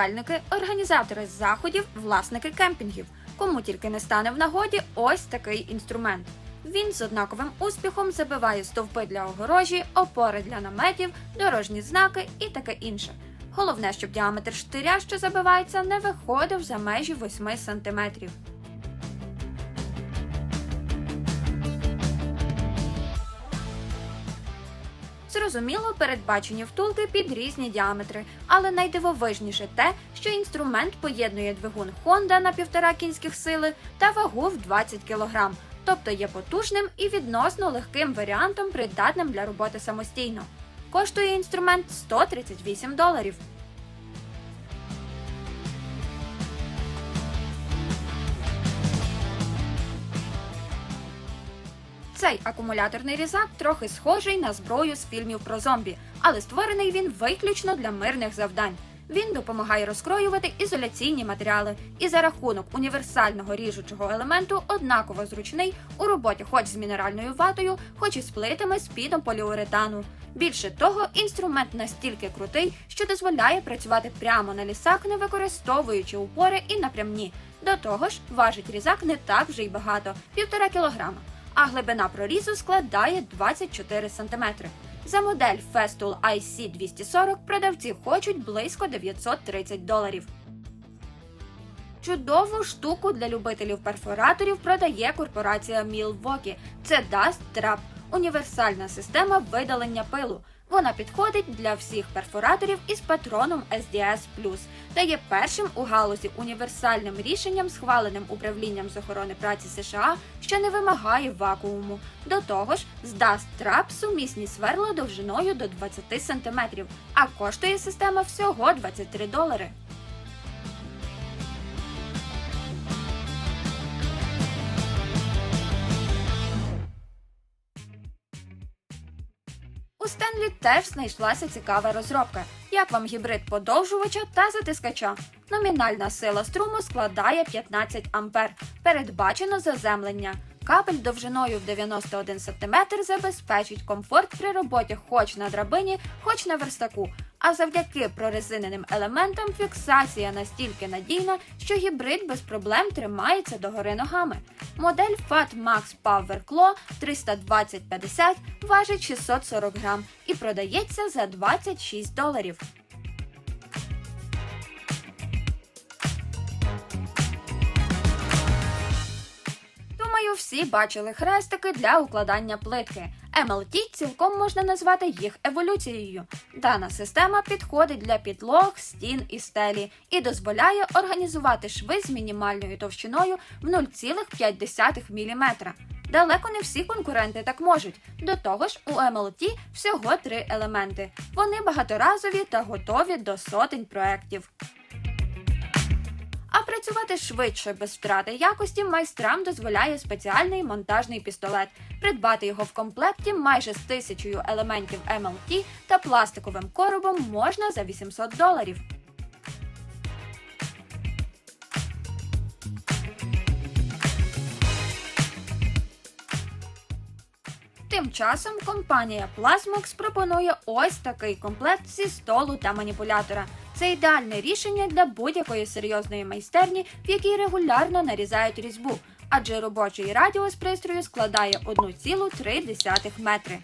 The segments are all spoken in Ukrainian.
будівельники, організатори заходів, власники кемпінгів. Кому тільки не стане в нагоді ось такий інструмент. Він з однаковим успіхом забиває стовпи для огорожі, опори для наметів, дорожні знаки і таке інше. Головне, щоб діаметр штиря, що забивається, не виходив за межі 8 сантиметрів. Зрозуміло, передбачені втулки під різні діаметри, але найдивовижніше те, що інструмент поєднує двигун Honda на 1,5 кінських сили та вагу в 20 кг, тобто є потужним і відносно легким варіантом, придатним для роботи самостійно. Коштує інструмент 138 доларів. Цей акумуляторний різак трохи схожий на зброю з фільмів про зомбі, але створений він виключно для мирних завдань. Він допомагає розкроювати ізоляційні матеріали і за рахунок універсального ріжучого елементу однаково зручний у роботі хоч з мінеральною ватою, хоч і з плитами з підом поліуретану. Більше того, інструмент настільки крутий, що дозволяє працювати прямо на лісах, не використовуючи упори і напрямні. До того ж, важить різак не так вже й багато півтора кілограма а глибина прорізу складає 24 см. За модель Festool IC 240 продавці хочуть близько 930 доларів. Чудову штуку для любителів перфораторів продає корпорація Milwaukee. Це Dust Trap – універсальна система видалення пилу. Вона підходить для всіх перфораторів із патроном SDS+, та є першим у галузі універсальним рішенням, схваленим управлінням з охорони праці США, що не вимагає вакууму. До того ж, здасть трап сумісні сверла довжиною до 20 см, а коштує система всього 23 долари. Теж знайшлася цікава розробка. Як вам гібрид подовжувача та затискача? Номінальна сила струму складає 15 ампер. Передбачено заземлення. Кабель довжиною в 91 см забезпечить комфорт при роботі хоч на драбині, хоч на верстаку. А завдяки прорезиненим елементам фіксація настільки надійна, що гібрид без проблем тримається догори ногами. Модель Fat Max Power Claw 32050 важить 640 грам і продається за 26 доларів. Думаю, всі бачили хрестики для укладання плитки. MLT цілком можна назвати їх еволюцією. Дана система підходить для підлог, стін і стелі і дозволяє організувати шви з мінімальною товщиною в 0,5 мм. Далеко не всі конкуренти так можуть. До того ж, у MLT всього три елементи. Вони багаторазові та готові до сотень проєктів. Працювати швидше без втрати якості майстрам дозволяє спеціальний монтажний пістолет. Придбати його в комплекті майже з тисячою елементів MLT та пластиковим коробом можна за 800 доларів. Тим часом компанія Plasmox пропонує ось такий комплект зі столу та маніпулятора. Це ідеальне рішення для будь-якої серйозної майстерні, в якій регулярно нарізають різьбу, адже робочий радіус пристрою складає 1,3 метри.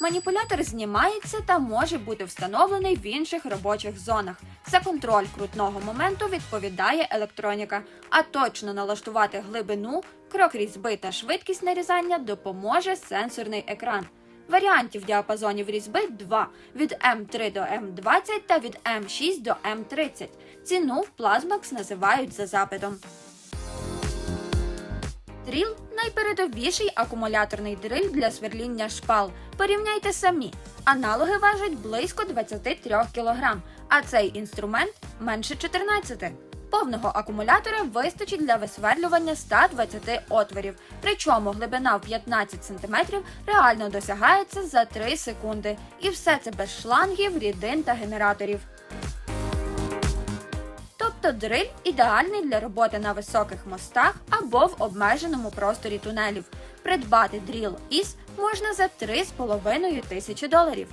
Маніпулятор знімається та може бути встановлений в інших робочих зонах. За контроль крутного моменту відповідає електроніка, а точно налаштувати глибину, крок різьби та швидкість нарізання допоможе сенсорний екран. Варіантів діапазонів різьби два від М3 до М20 та від М6 до М30. Ціну в Plasmax називають за запитом. Дріл найпередовіший акумуляторний дриль для сверління шпал. Порівняйте самі. Аналоги важать близько 23 кг, а цей інструмент менше 14. Повного акумулятора вистачить для висверлювання 120 отворів, причому глибина в 15 см реально досягається за 3 секунди. І все це без шлангів, рідин та генераторів. Тобто дриль ідеальний для роботи на високих мостах або в обмеженому просторі тунелів. Придбати дріл із можна за 3,5 тисячі доларів.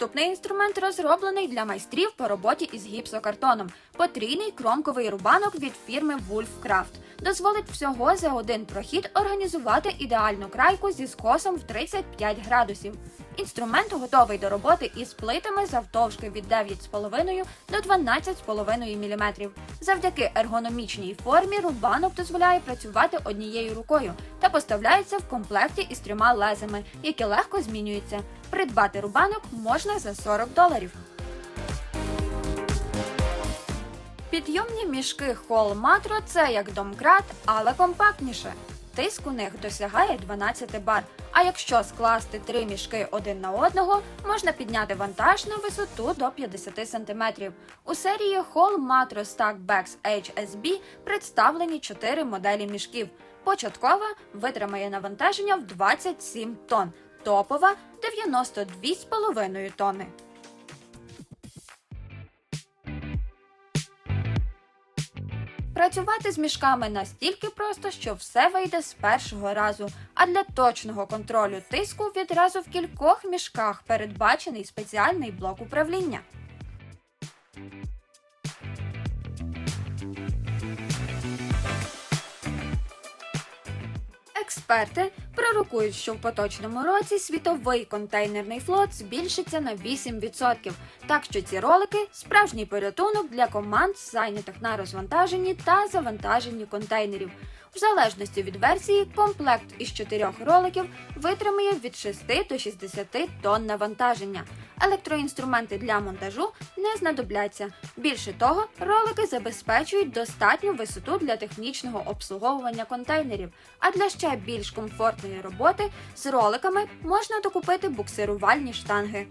Наступний інструмент розроблений для майстрів по роботі із гіпсокартоном. Потрійний кромковий рубанок від фірми Wolfcraft. Дозволить всього за один прохід організувати ідеальну крайку зі скосом в 35 градусів. Інструмент готовий до роботи із плитами завтовшки від 9,5 до 12,5 мм. Завдяки ергономічній формі рубанок дозволяє працювати однією рукою та поставляється в комплекті із трьома лезами, які легко змінюються. Придбати рубанок можна за 40 доларів. Підйомні мішки Matro – це як домкрат, але компактніше. Тиск у них досягає 12 бар. А якщо скласти три мішки один на одного, можна підняти вантаж на висоту до 50 см. У серії Hall Matro Stackbacks HSB представлені 4 моделі мішків. Початкова витримає навантаження в 27 тонн, топова 92,5 тонни. Працювати з мішками настільки просто, що все вийде з першого разу. А для точного контролю тиску відразу в кількох мішках передбачений спеціальний блок управління. Експерти пророкують, що в поточному році світовий контейнерний флот збільшиться на 8%. Так що ці ролики справжній порятунок для команд, зайнятих на розвантаженні та завантаженні контейнерів. В залежності від версії, комплект із чотирьох роликів витримує від 6 до 60 тонн навантаження. Електроінструменти для монтажу не знадобляться. Більше того, ролики забезпечують достатню висоту для технічного обслуговування контейнерів. А для ще більш комфортної роботи з роликами можна докупити буксирувальні штанги.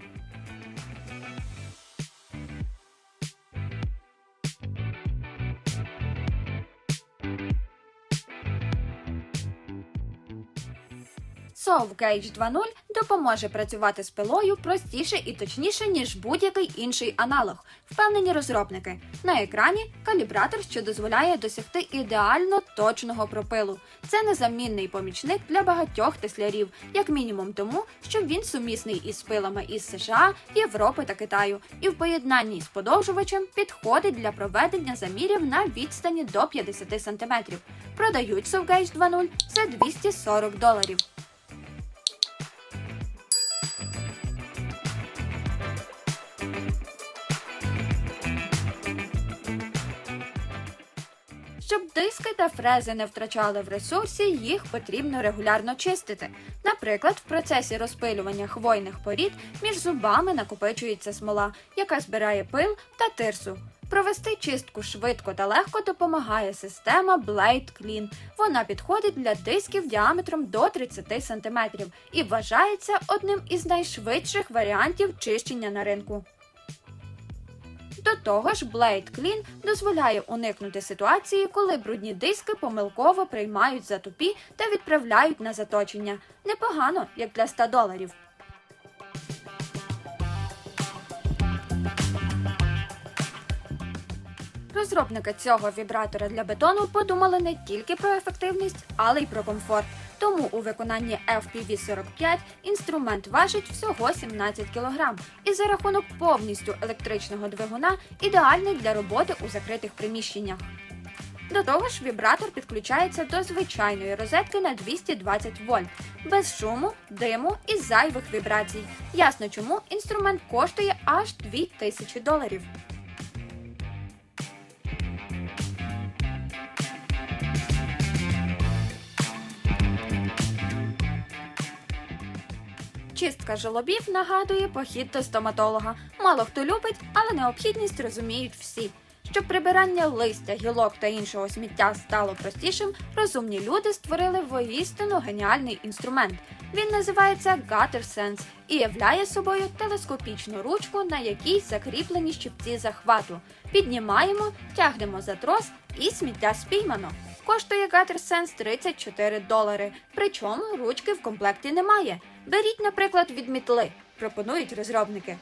Совgage 2.0 допоможе працювати з пилою простіше і точніше, ніж будь-який інший аналог, впевнені розробники. На екрані калібратор, що дозволяє досягти ідеально точного пропилу. Це незамінний помічник для багатьох теслярів, як мінімум тому, що він сумісний із пилами із США, Європи та Китаю, і в поєднанні з подовжувачем підходить для проведення замірів на відстані до 50 см. Продають Совgage 2.0 за 240 доларів. Щоб диски та фрези не втрачали в ресурсі, їх потрібно регулярно чистити. Наприклад, в процесі розпилювання хвойних порід між зубами накопичується смола, яка збирає пил та тирсу. Провести чистку швидко та легко допомагає система Blade Clean. Вона підходить для дисків діаметром до 30 см і вважається одним із найшвидших варіантів чищення на ринку. До того ж, Blade Clean дозволяє уникнути ситуації, коли брудні диски помилково приймають за тупі та відправляють на заточення. Непогано, як для 100 доларів. Розробники цього вібратора для бетону подумали не тільки про ефективність, але й про комфорт. Тому у виконанні FPV-45 інструмент важить всього 17 кг і за рахунок повністю електричного двигуна ідеальний для роботи у закритих приміщеннях. До того ж, вібратор підключається до звичайної розетки на 220 вольт, без шуму, диму і зайвих вібрацій. Ясно чому інструмент коштує аж 2000 доларів. Чистка жолобів нагадує похід до стоматолога. Мало хто любить, але необхідність розуміють всі. Щоб прибирання листя, гілок та іншого сміття стало простішим, розумні люди створили воістину геніальний інструмент. Він називається Gutter Sense і являє собою телескопічну ручку, на якій закріплені щипці захвату. Піднімаємо, тягнемо за трос і сміття спіймано. Коштує Gutter Sense 34 долари. Причому ручки в комплекті немає. Беріть, наприклад, від мітли, пропонують розробники.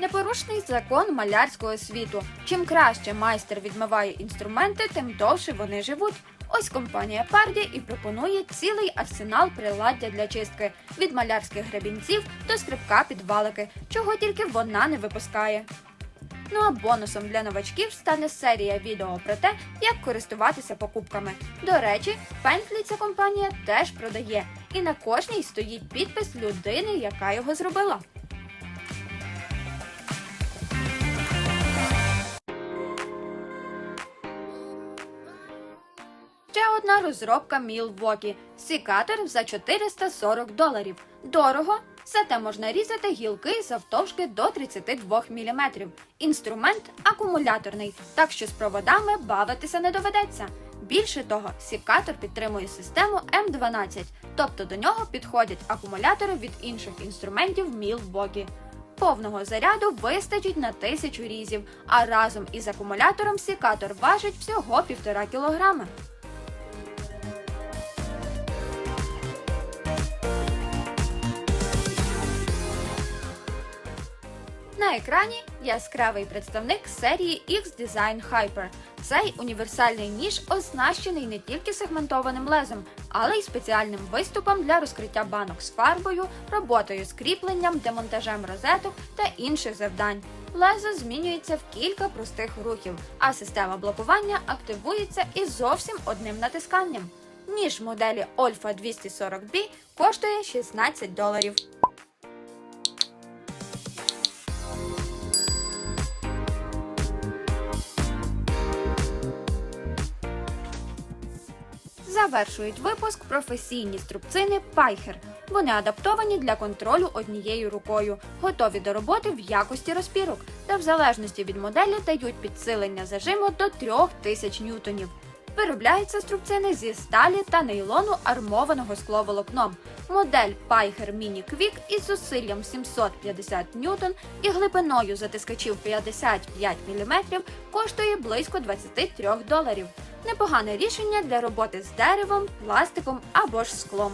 Непорушний закон малярського світу. Чим краще майстер відмиває інструменти, тим довше вони живуть. Ось компанія Парді і пропонує цілий арсенал приладдя для чистки від малярських гребінців до скрипка під валики, чого тільки вона не випускає. Ну а бонусом для новачків стане серія відео про те, як користуватися покупками. До речі, пентлі ця компанія теж продає, і на кожній стоїть підпис людини, яка його зробила. Одна розробка Milwaukee. Сікатор за 440 доларів. Дорого, зате можна різати гілки завтовшки до 32 мм. Інструмент акумуляторний, так що з проводами бавитися не доведеться. Більше того, сікатор підтримує систему М12, тобто до нього підходять акумулятори від інших інструментів Milwaukee. Повного заряду вистачить на тисячу різів, а разом із акумулятором сікатор важить всього 1,5 кілограми. На екрані яскравий представник серії X Design Hyper. Цей універсальний ніж оснащений не тільки сегментованим лезом, але й спеціальним виступом для розкриття банок з фарбою, роботою з кріпленням, демонтажем розеток та інших завдань. Лезо змінюється в кілька простих рухів, а система блокування активується із зовсім одним натисканням. Ніж моделі Olfa 240B коштує 16 доларів. Завершують випуск професійні струбцини Пайхер. Вони адаптовані для контролю однією рукою, готові до роботи в якості розпірок та в залежності від моделі дають підсилення зажиму до 3000 ньютонів. Виробляються струбцини зі сталі та нейлону армованого скловолокном. Модель Пайхер Mini Quick із зусиллям 750 ньютон і глибиною затискачів 55 мм коштує близько 23 доларів. Непогане рішення для роботи з деревом, пластиком або ж склом.